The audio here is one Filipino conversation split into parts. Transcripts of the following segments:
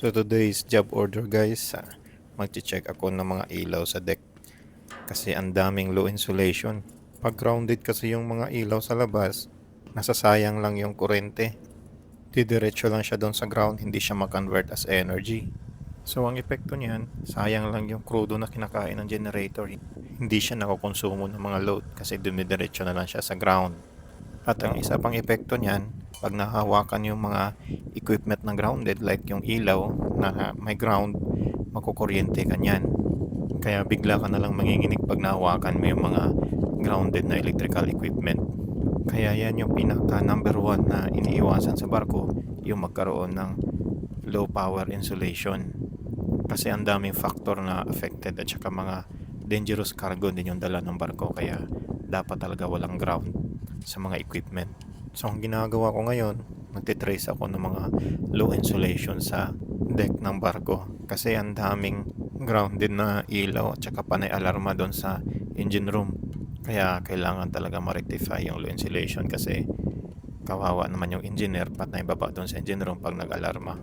So today's job order guys, ah, magche-check ako ng mga ilaw sa deck. Kasi ang daming low insulation. Pag grounded kasi yung mga ilaw sa labas, nasasayang lang yung kurente. Didiretso lang siya doon sa ground, hindi siya ma-convert as energy. So ang epekto niyan, sayang lang yung crudo na kinakain ng generator. Hindi siya nakokonsumo ng mga load kasi dumidiretso na lang siya sa ground. At ang isa pang epekto niyan, pag nahawakan yung mga equipment na grounded like yung ilaw na may ground, makukuryente ka niyan. Kaya bigla ka na lang manginginig pag nahawakan mo yung mga grounded na electrical equipment. Kaya yan yung pinaka number one na iniiwasan sa barko, yung magkaroon ng low power insulation. Kasi ang daming factor na affected at saka mga dangerous cargo din yung dala ng barko kaya dapat talaga walang ground sa mga equipment. So ang ginagawa ko ngayon, nagtitrace ako ng mga low insulation sa deck ng barko kasi ang daming grounded na ilaw at saka panay alarma doon sa engine room. Kaya kailangan talaga ma-rectify yung low insulation kasi kawawa naman yung engineer patay baba doon sa engine room pag nag-alarma.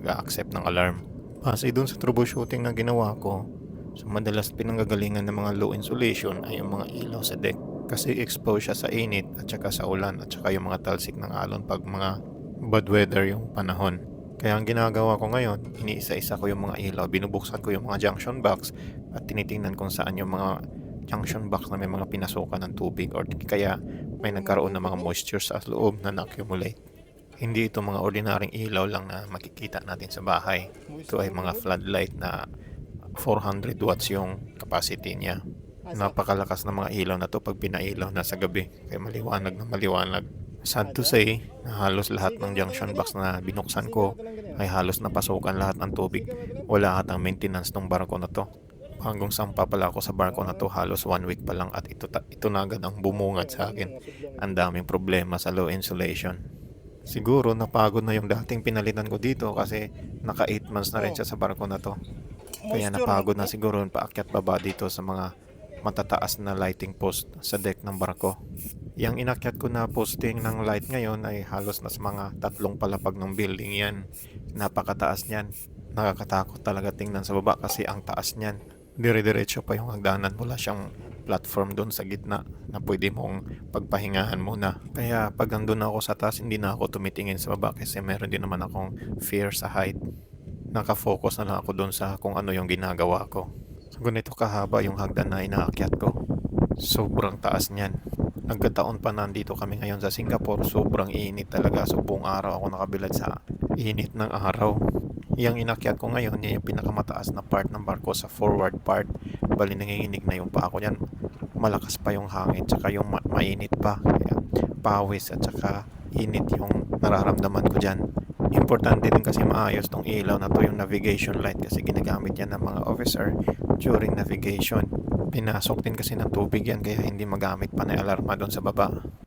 Mag-accept ng alarm. Base doon sa troubleshooting na ginawa ko, so madalas pinanggagalingan ng mga low insulation ay yung mga ilaw sa deck kasi exposed siya sa init at saka sa ulan at saka yung mga talsik ng alon pag mga bad weather yung panahon. Kaya ang ginagawa ko ngayon, iniisa-isa ko yung mga ilaw, binubuksan ko yung mga junction box at tinitingnan kung saan yung mga junction box na may mga pinasukan ng tubig or kaya may nagkaroon ng mga moisture sa loob na na-accumulate. Hindi ito mga ordinaryong ilaw lang na makikita natin sa bahay. Ito ay mga floodlight na 400 watts yung capacity niya. Napakalakas ng mga ilaw na to pag pinailaw na sa gabi. Kaya maliwanag na maliwanag. Sad to say, na halos lahat ng junction box na binuksan ko ay halos napasukan lahat ng tubig. Wala atang maintenance ng barko na to. Hanggang sampa pala ako sa barko na to, halos one week pa lang at ito, ito na agad ang bumungad sa akin. Ang daming problema sa low insulation. Siguro napagod na yung dating pinalitan ko dito kasi naka 8 months na rin siya sa barko na to. Kaya napagod na siguro yung paakyat baba dito sa mga matataas na lighting post sa deck ng barko. Yang inakyat ko na posting ng light ngayon ay halos nas mga tatlong palapag ng building yan. Napakataas niyan. Nakakatakot talaga tingnan sa baba kasi ang taas niyan. Dire-diretso pa yung hagdanan. Wala siyang platform doon sa gitna na pwede mong pagpahingahan muna. Kaya pag nandun ako sa taas, hindi na ako tumitingin sa baba kasi meron din naman akong fear sa height. Nakafocus na lang ako doon sa kung ano yung ginagawa ko. Ganito kahaba yung hagdan na inaakyat ko. Sobrang taas niyan. Nagkataon pa nandito kami ngayon sa Singapore, sobrang init talaga. So buong araw ako nakabilad sa init ng araw. Yang inakyat ko ngayon, yan yung pinakamataas na part ng barko sa forward part. Bali nanginginig na yung paa ko yan. Malakas pa yung hangin, tsaka yung ma- mainit pa. Kaya pawis at tsaka init yung nararamdaman ko dyan. Importante din kasi maayos tong ilaw na to yung navigation light kasi ginagamit yan ng mga officer during navigation. Pinasok din kasi ng tubig yan kaya hindi magamit pa na alarma doon sa baba.